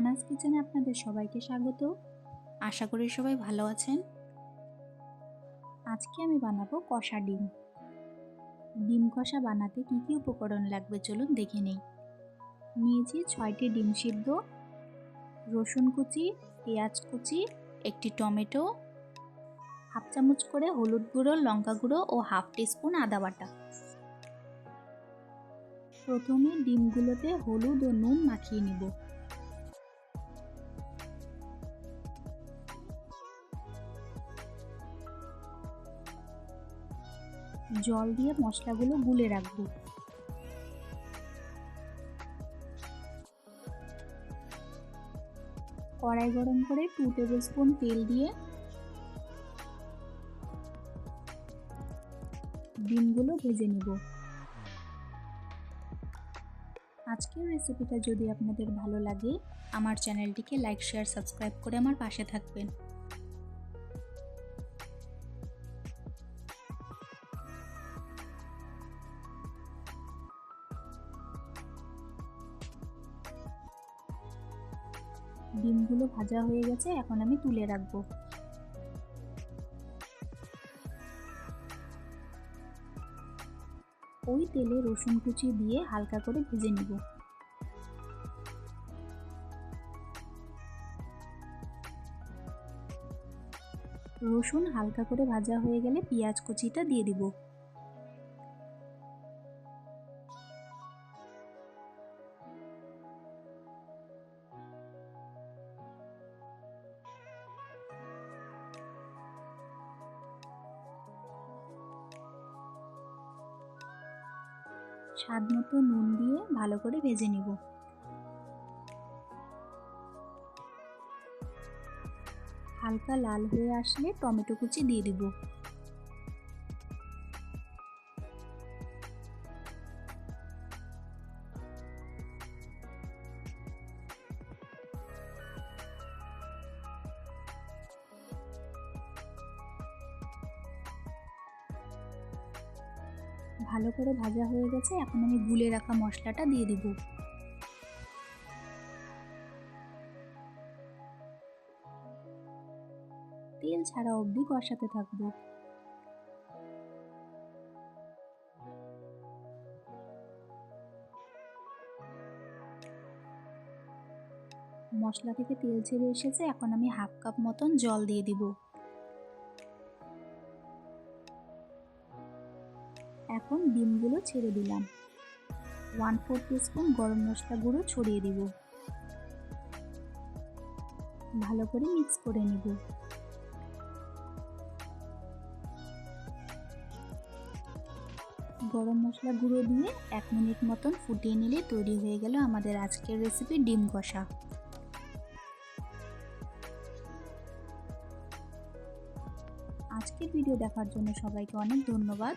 রাহানাস কিচেনে আপনাদের সবাইকে স্বাগত। আশা করি সবাই ভালো আছেন। আজকে আমি বানাবো কষা ডিম। ডিম কষা বানাতে কী কী উপকরণ লাগবে চলুন দেখে নেই। নিয়েছি ছয়টি ডিম সিদ্ধ, রসুন কুচি, পেঁয়াজ কুচি, একটি টমেটো, হাফ চামচ করে হলুদ গুঁড়ো, লঙ্কা গুঁড়ো ও হাফ টিস্পুন আদা বাটা। প্রথমে ডিমগুলোতে হলুদ ও নুন মাখিয়ে নিব। জল দিয়ে মশলাগুলো গুলে রাখব। কড়াই গরম করে টু টেবিল স্পুন তেল দিয়ে ডিমগুলো ভেজে নিব। আজকের রেসিপিটা যদি আপনাদের ভালো লাগে, আমার চ্যানেলটিকে লাইক শেয়ার সাবস্ক্রাইব করে আমার পাশে থাকবেন। ডিমগুলো ভাজা হয়ে গেছে, এখন আমি তুলে রাখব। ওই তেলে রসুন কুচি দিয়ে হালকা করে ভেজে নিব। রসুন হালকা করে ভাজা হয়ে গেলে পেঁয়াজ কুচিটা দিয়ে দিব। স্বাদ মতো নুন দিয়ে ভালো করে ভেজে নিব। হালকা লাল হয়ে আসলে টমেটো কুচি দিয়ে দিব। ভালো করে ভাজা হয়ে গেছে, এখন আমি গুলে রাখা মশলাটা দিয়ে দেব। তেল ছাড়া অবধি কষাতে থাকব। মশলা থেকে তেল ছেড়ে এসেছে, এখন আমি হাফ কাপ মতন জল দিয়ে দিব। এখন ডিমগুলো ছেড়ে দিলাম। ওয়ান ফোর স্পুন গরম মশলা গুঁড়ো ছড়িয়ে দিব। ভালো করে মিক্স করে নিব। গরম মশলা গুঁড়ো দিয়ে এক মিনিট মতন ফুটিয়ে নিলে তৈরি হয়ে গেল আমাদের আজকের রেসিপি ডিম কষা। আজকের ভিডিও দেখার জন্য সবাইকে অনেক ধন্যবাদ।